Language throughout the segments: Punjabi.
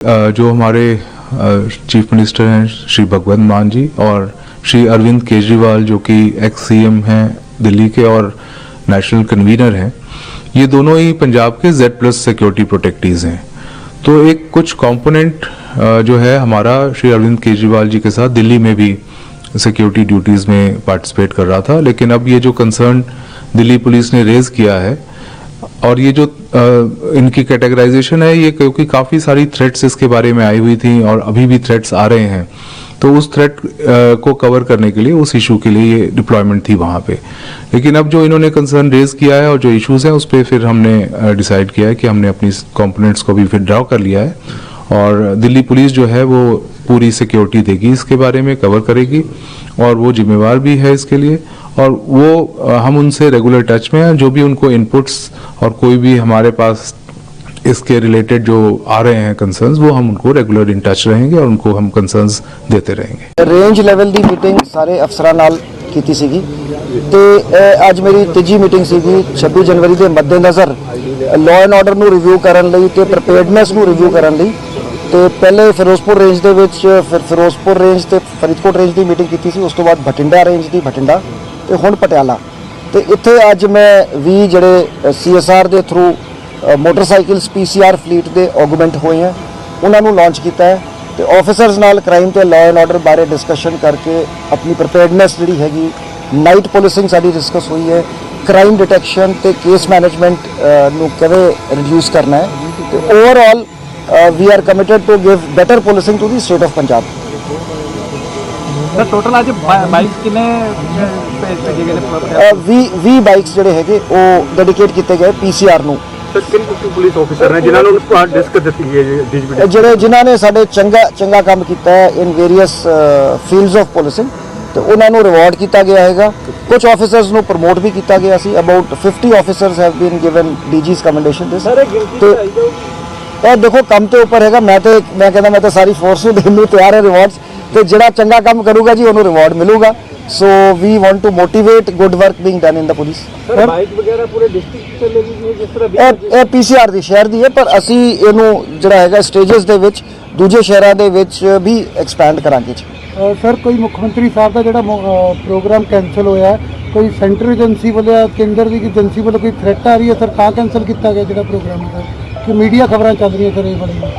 जो हमारे चीफ मिनिस्टर हैं श्री भगवंत मान जी और श्री अरविंद केजरीवाल, जो कि एक्स सीएम हैं दिल्ली के और नेशनल कन्वीनर हैं, ये दोनों ही पंजाब के जेड प्लस सिक्योरिटी प्रोटेक्टीज हैं। तो एक कुछ कंपोनेंट जो है हमारा श्री अरविंद केजरीवाल जी के साथ दिल्ली में भी सिक्योरिटी ड्यूटीज़ में पार्टिसिपेट कर रहा था, लेकिन अब ये जो कंसर्न दिल्ली पुलिस ने रेज किया है और ये जो इनकी कैटेगराइजेशन है, ये क्योंकि काफ़ी सारी थ्रेट्स इसके बारे में आई हुई थी और अभी भी थ्रेट्स आ रहे हैं। तो उस थ्रेट को कवर करने के लिए, उस इशू के लिए ये डिप्लॉयमेंट थी वहाँ पे। लेकिन अब जो इन्होंने कंसर्न रेज किया है और जो इश्यूज़ हैं, उस पर फिर हमने डिसाइड किया है कि हमने अपनी कंपोनेंट्स को भी फिर ड्रॉ कर लिया है। और दिल्ली पुलिस जो है, वो पूरी सिक्योरिटी देगी, इसके बारे में कवर करेगी। और वो जिम्मेवार भी है इसके लिए और वो अ, हम उनसे रेगुलर टच में हैं जो भी उनको इनपुट्स और कोई भी हमारे पास इसके रिलेटेड जो आ रहे हैं कंसर्न्स वो हम उनको रेगुलर इन टच रहेंगे और उनको हम कंसर्न्स देते रहेंगे ਰੇਂਜ ਲੈਵਲ ਦੀ ਮੀਟਿੰਗ ਸਾਰੇ ਅਫਸਰਾਂ ਨਾਲ ਕੀਤੀ ਸੀਗੀ ਤੇ ਇਹ ਅੱਜ ਮੇਰੀ ਤੀਜੀ ਮੀਟਿੰਗ ਸੀਗੀ 26 ਜਨਵਰੀ ਦੇ ਮੱਦੇਨਜ਼ਰ ਲਾਅ ਐਂਡ ਆਰਡਰ ਨੂੰ ਰਿਵਿਊ ਕਰਨ ਲਈ ਤੇ ਪ੍ਰੀਪੇਅਰਡਨੈਸ ਨੂੰ ਰਿਵਿਊ ਕਰਨ ਲਈ ਤੇ ਪਹਿਲੇ ਫਿਰੋਜ਼ਪੁਰ ਰੇਂਜ ਦੇ ਵਿੱਚ, ਫਿਰ ਫਿਰੋਜ਼ਪੁਰ ਰੇਂਜ ਤੇ ਫਰੀਦਕੋਟ ਰੇਂਜ ਦੀ ਮੀਟਿੰਗ ਕੀਤੀ ਸੀ, ਉਸ ਤੋਂ ਬਾਅਦ ਬਠਿੰਡਾ ਰੇਂਜ ਦੀ, ਬਠਿੰਡਾ ਤੇ ਹੁਣ ਪਟਿਆਲਾ। ਤੇ ਇੱਥੇ ਅੱਜ ਮੈਂ ਵੀ ਜਿਹੜੇ ਸੀਐਸਆਰ ਦੇ ਥਰੂ ਮੋਟਰਸਾਈਕਲਸ ਪੀਸੀਆਰ ਫਲੀਟ ਦੇ ਆਗੂਮੈਂਟ ਹੋਏ ਆ। ਉਹਨਾਂ ਨੂੰ ਲਾਂਚ ਕੀਤਾ ਹੈ ਤੇ ਆਫੀਸਰਸ ਨਾਲ ਕ੍ਰਾਈਮ ਤੇ ਲਾਅ ਐਂਡ ਆਰਡਰ ਬਾਰੇ ਡਿਸਕਸ਼ਨ ਕਰਕੇ ਆਪਣੀ ਪ੍ਰੀਪੇਅਰਡਨੈਸ ਜਿਹੜੀ ਹੈਗੀ ਨਾਈਟ ਪੁਲਿਸਿੰਗ ਸਾਡੀ ਡਿਸਕਸ ਹੋਈ ਹੈ। ਕ੍ਰਾਈਮ ਡਿਟੈਕਸ਼ਨ ਤੇ ਕੇਸ ਮੈਨੇਜਮੈਂਟ ਨੂੰ ਕਿਵੇਂ ਰਿਡਿਊਸ ਕਰਨਾ ਹੈ। ਤੇ overall we are committed to give better policing to the state of Punjab sir total ਅੱਜ ਬਾਈਕ ਕਿੰਨੇ ਭੇਜ ਭੇਜੇ ਗਏ ਨੇ ਅਹ 20 20 ਬਾਈਕਸ ਜਿਹੜੇ ਹੈਗੇ ਉਹ ਡੈਡੀਕੇਟ ਕੀਤੇ ਗਏ ਪੀਸੀਆਰ ਨੂੰ ਸਰ ਕਿੰਨੇ ਪੁਲਿਸ ਆਫੀਸਰ ਨੇ ਜਿਨ੍ਹਾਂ ਨੂੰ ਡਿਸਕ ਦਿੱਤੀ ਹੈ ਡੀਜੀਪੀ ਇਹ ਜਿਹੜੇ ਜਿਨ੍ਹਾਂ ਨੇ ਸਾਡੇ ਚੰਗਾ ਚੰਗਾ ਕੰਮ ਕੀਤਾ ਹੈ in various fields of policing ਤੇ ਉਹਨਾਂ ਨੂੰ ਰਿਵਾਰਡ ਕੀਤਾ ਗਿਆ ਹੈਗਾ ਕੁਝ ਆਫੀਸਰਸ ਨੂੰ ਪ੍ਰਮੋਟ ਵੀ ਕੀਤਾ ਗਿਆ ਸੀ about 50 officers have been given DG's commendation this sir ਗਿਣਤੀ ਇਹ ਦੇਖੋ ਕੰਮ ਤੇ ਉੱਪਰ ਹੈਗਾ ਮੈਂ ਤੇ ਮੈਂ ਕਹਿੰਦਾ ਮੈਂ ਤਾਂ ਸਾਰੀ ਫੋਰਸ ਨੂੰ ਦੇਣ ਨੂੰ ਤਿਆਰ ਹੈ ਰਿਵਾਰਡਸ ਤੇ ਜਿਹੜਾ ਚੰਗਾ ਕੰਮ ਕਰੂਗਾ ਜੀ ਉਹਨੂੰ ਰਿਵਾਰਡ ਮਿਲੂਗਾ। So we want to motivate good work being done in the police sir bike ਵਗੈਰਾ ਪੂਰੇ ਡਿਸਟ੍ਰਿਕਟ ਚ ਲੱਗੀ ਜਿਸ ਤਰ੍ਹਾਂ ਇਹ ਇਹ ਪੀਸੀਆਰ ਦੀ ਸ਼ਹਿਰ ਦੀ ਹੈ ਪਰ ਅਸੀਂ ਇਹਨੂੰ ਜਿਹੜਾ ਹੈਗਾ ਸਟੇजेस ਦੇ ਵਿੱਚ ਦੂਜੇ ਸ਼ਹਿਰਾਂ ਦੇ ਵਿੱਚ ਵੀ ਐਕਸਪੈਂਡ ਕਰਾਂਗੇ ਜੀ। ਸਰ ਕੋਈ ਮੁੱਖ ਮੰਤਰੀ ਸਾਹਿਬ ਦਾ ਜਿਹੜਾ ਪ੍ਰੋਗਰਾਮ ਕੈਨਸਲ ਹੋਇਆ ਕੋਈ ਸੈਂਟਰ ਏਜੰਸੀ ਵੱਲੋਂ ਕੇਂਦਰ ਦੀ ਏਜੰਸੀ ਵੱਲੋਂ ਕੋਈ ਥ੍ਰੈਟ ਆ ਰਹੀ ਹੈ ਸਰ ਤਾਂ ਕੈਨਸਲ ਕੀਤਾ ਗਿਆ ਜਿਹੜਾ ਪ੍ਰੋਗਰਾਮ ਹੈ ਕਿ ਮੀਡੀਆ ਖਬਰਾਂ ਚੱਲ ਰਹੀਆਂ ਇਹ ਵਾਲੀਆਂ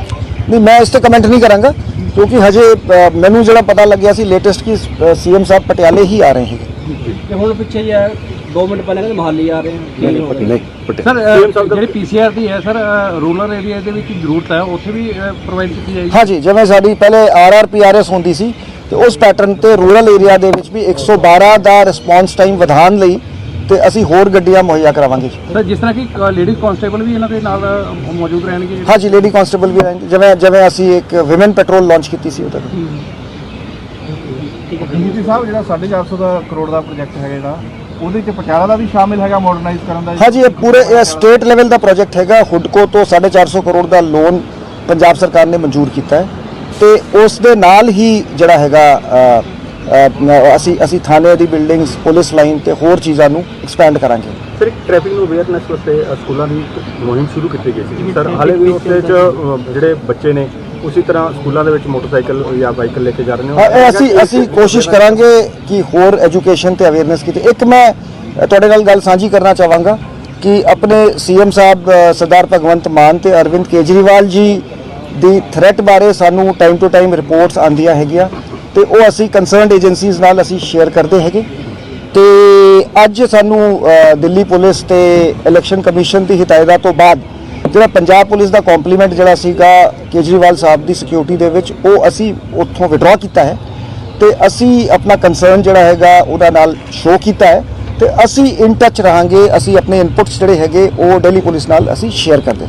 ਨਹੀਂ ਮੈਂ ਇਸ ਤੇ ਕਮੈਂਟ ਨਹੀਂ ਕਰਾਂਗਾ ਕਿਉਂਕਿ ਹਜੇ ਅ, ਮੈਨੂੰ ਜਿਹੜਾ ਪਤਾ ਲੱਗਿਆ ਸੀ ਲੇਟੈਸਟ ਕਿ ਸੀਐਮ ਸਾਹਿਬ ਪਟਿਆਲੇ ਹੀ ਆ ਰਹੇ ਹੈਗੇ। ਤੇ ਹੁਣ ਪਿੱਛੇ ਹੀ ਆ 2 ਮਿੰਟ ਪਹਿਲਾਂ ਕਹਿੰਦੇ ਮਹਾਲੀ ਆ ਰਹੇ ਨਹੀਂ ਸਰ ਜਿਹੜੀ ਪੀਸੀਆਰ ਦੀ ਹੈ ਸਰ ਰੂਰਲ ਏਰੀਆ ਦੇ ਵਿੱਚ ਜ਼ਰੂਰਤ ਹੈ ਉੱਥੇ ਵੀ ਪ੍ਰੋਵਾਈਡ ਕੀਤੀ ਜਾਏਗੀ? ਹਾਂਜੀ ਜਿਵੇਂ ਸਾਡੀ ਪਹਿਲੇ ਆਰਆਰਪੀਆਰਐਸ ਹੁੰਦੀ ਸੀ ਤੇ ਉਸ ਪੈਟਰਨ ਤੇ ਰੂਰਲ ਏਰੀਆ ਦੇ ਵਿੱਚ ਵੀ 112 ਦਾ ਰਿਸਪੌਂਸ ਟਾਈਮ ਵਧਾਉਣ ਲਈ ਤੇ ਅਸੀਂ ਹੋਰ ਗੱਡੀਆਂ ਮੁਹੱਈਆ ਕਰਾਵਾਂਗੇ। ਜੀ ਸਰ ਜਿਸ ਤਰ੍ਹਾਂ ਕਿ ਲੇਡੀ ਕਾਂਸਟੇਬਲ ਵੀ ਇਹਨਾਂ ਦੇ ਨਾਲ ਮੌਜੂਦ ਰਹਿਣਗੇ? ਹਾਂਜੀ ਲੇਡੀ ਕਾਂਸਟੇਬਲ ਵੀ ਰਹਿਣਗੇ। ਜਿਵੇਂ ਜਿਵੇਂ ਅਸੀਂ ਇੱਕ ਔਮਨ ਪੈਟਰੋਲ ਲਾਂਚ ਕੀਤੀ ਸੀ ਉਹਦੇ ਡੀਜੀਪੀ ਸਾਹਿਬ ਜਿਹੜਾ 450 ਦਾ ਕਰੋੜ ਦਾ ਪ੍ਰੋਜੈਕਟ ਹੈਗਾ ਜਿਹੜਾ ਉਹਦੇ ਚ ਪਟਿਆਲਾ ਦਾ ਵੀ ਸ਼ਾਮਿਲ ਹੈਗਾ ਮਾਡਰਨਾਈਜ਼ ਕਰਨ ਦਾ? ਹਾਂਜੀ ਇਹ ਪੂਰੇ ਇਹ ਸਟੇਟ ਲੈਵਲ ਦਾ ਪ੍ਰੋਜੈਕਟ ਹੈਗਾ। ਹੁਡਕੋ ਤੋਂ 450 ਕਰੋੜ ਦਾ ਲੋਨ ਪੰਜਾਬ ਸਰਕਾਰ ਨੇ ਮਨਜ਼ੂਰ ਕੀਤਾ ਹੈ। ਤੇ ਉਸ ਦੇ ਨਾਲ ਹੀ ਜਿਹੜਾ ਹੈਗਾ ਅਸੀਂ ਅਸੀਂ ਥਾਣੇ ਦੀ ਬਿਲਡਿੰਗਸ ਪੁਲਿਸ ਲਾਈਨ ਤੇ ਹੋਰ ਚੀਜ਼ਾਂ ਨੂੰ ਐਕਸਪੈਂਡ ਕਰਾਂਗੇ। ਸਰ ਟ੍ਰੈਫਿਕ ਨੂੰ ਅਵੇਅਰਨੈਸ ਵਾਸਤੇ ਸਕੂਲਾਂ ਦੀ ਮੁਹਿੰਮ ਸ਼ੁਰੂ ਕੀਤੀ ਗਈ ਸੀ। ਸਰ ਹਾਲੇ ਵੀ ਉੱਤੇ ਚ ਜਿਹੜੇ ਬੱਚੇ ਨੇ ਉਸੇ ਤਰ੍ਹਾਂ ਸਕੂਲਾਂ ਦੇ ਵਿੱਚ ਮੋਟਰਸਾਈਕਲ ਜਾਂ ਬਾਈਕਲ ਲੈ ਕੇ ਜਾ ਰਹੇ ਨੇ। ਅਸੀਂ ਅਸੀਂ ਕੋਸ਼ਿਸ਼ ਕਰਾਂਗੇ ਕਿ ਹੋਰ ਐਜੂਕੇਸ਼ਨ ਤੇ ਅਵੇਅਰਨੈਸ ਕੀਤੀ। ਇੱਕ ਮੈਂ ਤੁਹਾਡੇ ਨਾਲ ਗੱਲ ਸਾਂਝੀ ਕਰਨਾ ਚਾਹਾਂਗਾ ਕਿ ਆਪਣੇ ਸੀਐਮ ਸਾਹਿਬ ਸਰਦਾਰ ਭਗਵੰਤ ਮਾਨ ਤੇ ਅਰਵਿੰਦ ਕੇਜਰੀਵਾਲ ਜੀ ਦੀ ਥ੍ਰੈਟ ਬਾਰੇ ਸਾਨੂੰ ਟਾਈਮ ਟੂ ਟਾਈਮ ਰਿਪੋਰਟਸ ਆਉਂਦੀਆਂ ਹੈਗੀਆਂ। ਤੇ ਉਹ ਅਸੀਂ ਕੰਸਰਨਡ ਏਜੰਸੀਜ਼ ਨਾਲ ਅਸੀਂ ਸ਼ੇਅਰ ਕਰਦੇ ਹੈਗੇ। ਤੇ ਅੱਜ ਸਾਨੂੰ ਦਿੱਲੀ ਪੁਲਿਸ ਤੇ ਇਲੈਕਸ਼ਨ ਕਮਿਸ਼ਨ ਦੀ ਹਦਾਇਤਾਂ ਤੋਂ ਬਾਅਦ ਜਿਹੜਾ ਪੰਜਾਬ ਪੁਲਿਸ ਦਾ ਕੰਪਲੀਮੈਂਟ ਜਿਹੜਾ ਸੀਗਾ ਕੇਜਰੀਵਾਲ ਸਾਹਿਬ ਦੀ ਸਿਕਿਉਰਿਟੀ ਦੇ ਵਿੱਚ, ਉਹ ਅਸੀਂ ਉੱਥੋਂ ਵਿਡਰਾ ਕੀਤਾ ਹੈ। ਤੇ ਅਸੀਂ ਆਪਣਾ ਕੰਸਰਨ ਜਿਹੜਾ ਹੈਗਾ ਉਹਦਾ ਨਾਲ ਸ਼ੋਅ ਕੀਤਾ ਹੈ। ਤੇ ਅਸੀਂ ਇਨ ਟੱਚ ਰਹਾਂਗੇ, ਅਸੀਂ ਆਪਣੇ ਇਨਪੁਟਸ ਜਿਹੜੇ ਹੈਗੇ ਉਹ ਦਿੱਲੀ ਪੁਲਿਸ ਨਾਲ ਅਸੀਂ ਸ਼ੇਅਰ ਕਰਦੇ